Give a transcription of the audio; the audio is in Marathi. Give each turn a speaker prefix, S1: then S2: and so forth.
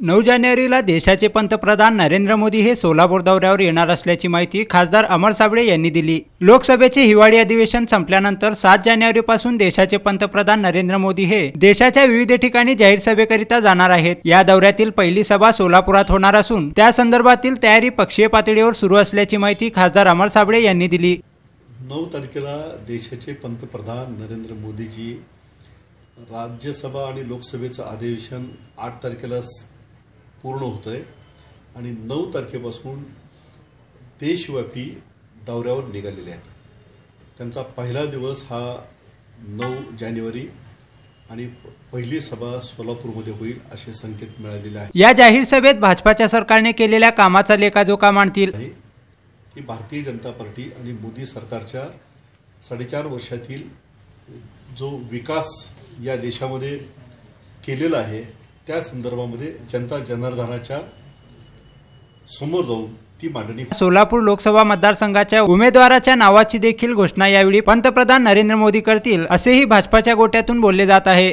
S1: नऊ जानेवारीला देशाचे पंतप्रधान नरेंद्र मोदी हे सोलापूर दौऱ्यावर येणार असल्याची माहिती खासदार अमर साबळे यांनी दिली. लोकसभेचे हिवाळी अधिवेशन संपल्यानंतर सात जानेवारीपासून देशाचे पंतप्रधान नरेंद्र मोदी हे देशाच्या विविध ठिकाणी जाहीर सभेकरिता जाणार आहेत. या दौऱ्यातील पहिली सभा सोलापुरात होणार असून त्या संदर्भातील तयारी पक्षीय पातळीवर सुरू असल्याची माहिती खासदार अमर साबळे यांनी दिली.
S2: नऊ तारखेला देशाचे पंतप्रधान नरेंद्र मोदीजी राज्यसभा आणि लोकसभेचं अधिवेशन आठ तारखेला पूर्ण होतं आहे आणि नऊ तारखेपासून देशव्यापी दौऱ्यावर निघालेले आहेत. त्यांचा पहिला दिवस हा नऊ जानेवारी आणि पहिली सभा सोलापूरमध्ये होईल असे संकेत मिळालेले आहेत.
S1: या जाहीर सभेत भाजपाच्या सरकारने केलेल्या कामाचा लेखाजोखा मांडतील.
S2: आहे की भारतीय जनता पार्टी आणि मोदी सरकारच्या साडेचार वर्षातील जो विकास या देशामध्ये केलेला आहे त्या संदर्भामध्ये जनता जनार्दनाच्या समोर जाऊन ती मांडणी
S1: सोलापूर लोकसभा मतदारसंघाच्या उमेदवाराच्या नावाची देखील घोषणा यावेळी पंतप्रधान नरेंद्र मोदी करतील असेही भाजपाच्या गोट्यातून बोलले जात आहे.